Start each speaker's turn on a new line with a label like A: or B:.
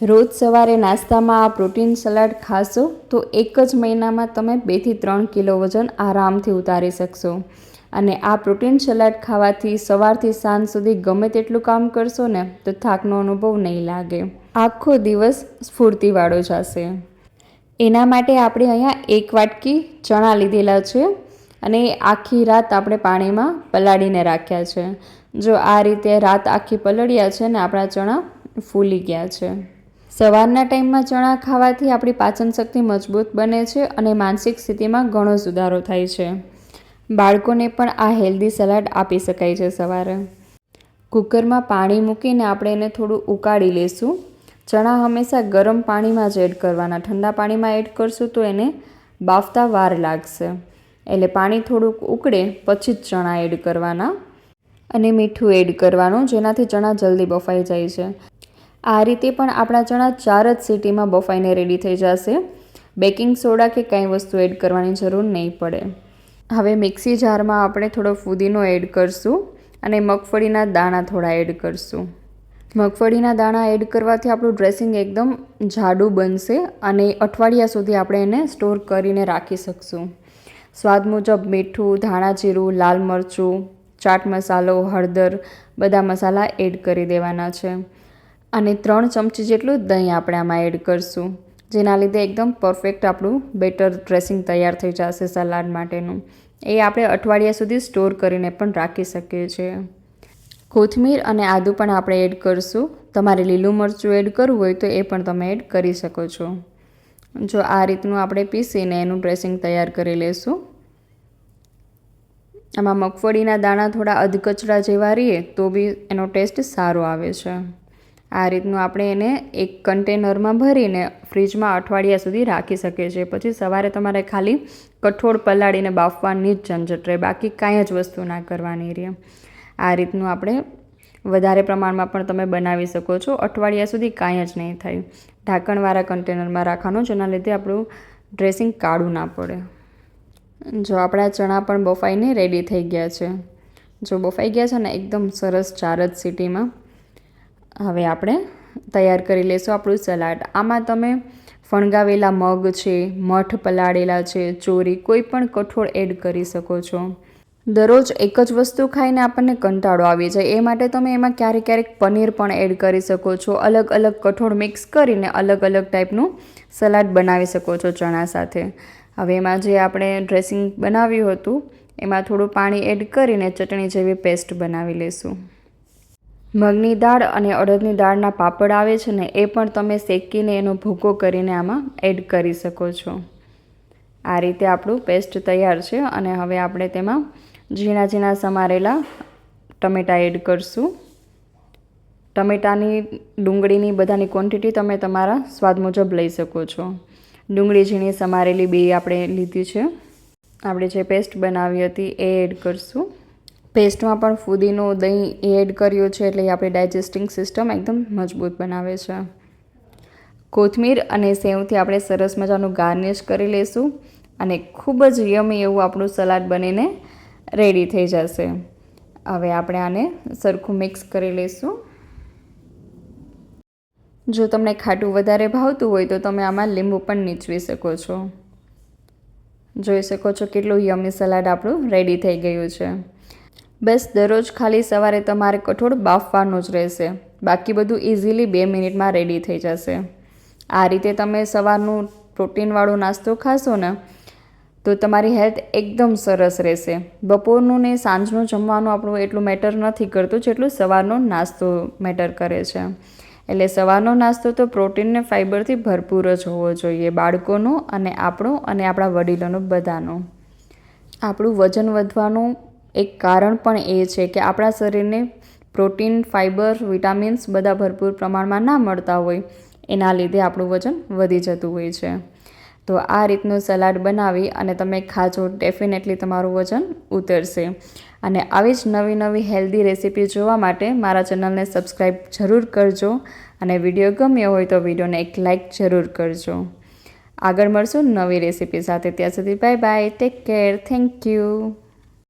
A: રોજ સવારે નાસ્તામાં આ પ્રોટીન સલાડ ખાશો તો એક જ મહિનામાં તમે બેથી ત્રણ કિલો વજન આરામથી ઉતારી શકશો. અને આ પ્રોટીન સલાડ ખાવાથી સવારથી સાંજ સુધી ગમે તેટલું કામ કરશો ને તો થાકનો અનુભવ નહીં લાગે. આખો દિવસ સ્ફૂર્તિવાળો જશે એના માટે આપણે અહીંયા એક વાટકી ચણા લીધેલા છે અને આખી રાત આપણે પાણીમાં પલાળીને રાખ્યા છે. જો આ રીતે રાત આખી પલળ્યા છે ને આપણા ચણા ફૂલી ગયા છે. સવારના ટાઈમમાં ચણા ખાવાથી આપણી પાચન શક્તિ મજબૂત બને છે અને માનસિક સ્થિતિમાં ઘણો સુધારો થાય છે. બાળકોને પણ આ હેલ્ધી સલાડ આપી શકાય છે સવારે. કુકરમાં પાણી મૂકીને આપણે એને થોડું ઉકાળી લેશું. ચણા હંમેશા ગરમ પાણીમાં જ એડ કરવાના. ઠંડા પાણીમાં એડ કરશું તો એને બાફતા વાર લાગશે. એટલે પાણી થોડુંક ઉકળે પછી જ ચણા એડ કરવાના. અને મીઠું એડ કરવાનું, જેનાથી ચણા જલ્દી બફાઈ જાય છે. આ રીતે પણ આપણા ચણા ચાર જ સીટીમાં બફાઈને રેડી થઈ જશે. બેકિંગ સોડા કે કાંઈ વસ્તુ એડ કરવાની જરૂર નહીં પડે. હવે મિક્સી જારમાં આપણે થોડો ફુદીનો એડ કરશું અને મગફળીના દાણા થોડા એડ કરશું. મગફળીના દાણા એડ કરવાથી આપણું ડ્રેસિંગ એકદમ જાડું બનશે અને અઠવાડિયા સુધી આપણે એને સ્ટોર કરીને રાખી શકશું. સ્વાદ મુજબ મીઠું, ધાણા જીરું, લાલ મરચું, ચાટ મસાલો, હળદર, બધા મસાલા એડ કરી દેવાના છે. અને ત્રણ ચમચી જેટલું દહીં આપણે આમાં એડ કરશું. જેના લીધે એકદમ પરફેક્ટ આપણું બેટર ડ્રેસિંગ તૈયાર થઈ જશે સલાડ માટેનું. એ આપણે અઠવાડિયા સુધી સ્ટોર કરીને પણ રાખી શકીએ છીએ. કોથમીર અને આદું પણ આપણે એડ કરશું. તમારે લીલું મરચું એડ કરવું હોય તો એ પણ તમે એડ કરી શકો છો. જો આ રીતનું આપણે પીસીને એનું ડ્રેસિંગ તૈયાર કરી લેશું. આમાં મગફળીના દાણા થોડા અધકચરા જેવા રહીએ તો બી એનો ટેસ્ટ સારો આવે છે. આ રીતનું આપણે એને એક કન્ટેનરમાં ભરીને ફ્રીજમાં અઠવાડિયા સુધી રાખી શકીએ છીએ. પછી સવારે તમારે ખાલી કઠોળ પલાળીને બાફવાની જ ઝંઝટ રહે. બાકી કાંઈ જ વસ્તુ ના કરવાની રહે. આ રીતનું આપણે વધારે પ્રમાણમાં પણ તમે બનાવી શકો છો. અઠવાડિયા સુધી કાંઈ જ નહીં થાય. ઢાંકણવાળા કન્ટેનરમાં રાખવાનું જેના લીધે આપણું ડ્રેસિંગ કાળું ના પડે. જો આપણા ચણા પણ બફાઈને રેડી થઈ ગયા છે. જો બફાઈ ગયા છે ને, એકદમ સરસ ચાર જ સિટીમાં હવે આપણે તૈયાર કરી લઈશું આપણું સલાડ. આમાં તમે ફણગાવેલા મગ છે, મઠ પલાળેલા છે, ચોરી, કોઈ પણ કઠોળ એડ કરી શકો છો. દરરોજ એક જ વસ્તુ ખાઈને આપણને કંટાળો આવી જાય. એ માટે તમે એમાં ક્યારેક ક્યારેક પનીર પણ એડ કરી શકો છો. અલગ અલગ કઠોળ મિક્સ કરીને અલગ અલગ ટાઈપનું સલાડ બનાવી શકો છો ચણા સાથે. હવે એમાં જે આપણે ડ્રેસિંગ બનાવ્યું હતું, એમાં થોડું પાણી એડ કરીને ચટણી જેવી પેસ્ટ બનાવી લઈશું. મગની દાળ અને અડદની દાળના પાપડ આવે છે ને, એ પણ તમે શેકીને એનો ભૂકો કરીને આમાં એડ કરી શકો છો. આ રીતે આપણું પેસ્ટ તૈયાર છે અને હવે આપણે તેમાં ઝીણા ઝીણા સમારેલા ટમેટાં એડ કરશું. ટમેટાની ડુંગળીની બધાની ક્વોન્ટિટી તમે તમારા સ્વાદ મુજબ લઈ શકો છો. ડુંગળી ઝીણી સમારેલી બે આપણે લીધી છે. આપણે જે પેસ્ટ બનાવી હતી એ એડ કરશું. પેસ્ટમાં પણ ફુદીનો દહીં એડ કર્યું છે એટલે આપણી ડાયજેસ્ટિંગ સિસ્ટમ એકદમ મજબૂત બનાવે છે. કોથમીર અને સેવથી આપણે સરસ મજાનું ગાર્નિશ કરી લઈશું અને ખૂબ જ યમી એવું આપણું સલાડ બનીને રેડી થઈ જશે. હવે આપણે આને સરખું મિક્સ કરી લઈશું. જો તમને ખાટું વધારે ભાવતું હોય તો તમે આમાં લીંબુ પણ નીચવી શકો છો. જોઈ શકો છો કેટલું યમી સલાડ આપણું રેડી થઈ ગયું છે. બસ દરરોજ ખાલી સવારે તમારે કઠોળ બાફવાનું જ રહેશે. બાકી બધું ઇઝીલી બે મિનિટમાં રેડી થઈ જશે. આ રીતે તમે સવારનું પ્રોટીનવાળો નાસ્તો ખાશો ને, તો તમારી હેલ્થ એકદમ સરસ રહેશે. બપોરનું ને સાંજનું જમવાનું આપણું એટલું મેટર નથી કરતું જેટલું સવારનો નાસ્તો મેટર કરે છે. એટલે સવારનો નાસ્તો તો પ્રોટીન ને ફાઇબરથી ભરપૂર જ હોવો જોઈએ, બાળકોનો અને આપણો અને આપણા વડીલોનો બધાનો. આપણું વજન વધવાનું એક કારણ પણ એ છે કે આપણા શરીરને પ્રોટીન ફાઇબર વિટામિન્સ બધા ભરપૂર પ્રમાણમાં ના મળતા હોય. એના લીધે આપણું વજન વધી જતું હોય છે. તો આ રીતનું સલાડ બનાવી અને તમે ખાજો, ડેફિનેટલી તમારું વજન ઉતરશે. અને આવી જ નવી નવી હેલ્ધી રેસીપી જોવા માટે મારા ચેનલને સબસ્ક્રાઈબ જરૂર કરજો અને વીડિયો ગમ્યો હોય તો વિડીયોને એક લાઇક જરૂર કરજો. આગળ મળશું નવી રેસીપી સાથે. ત્યાં સુધી bye bye. Take care thank you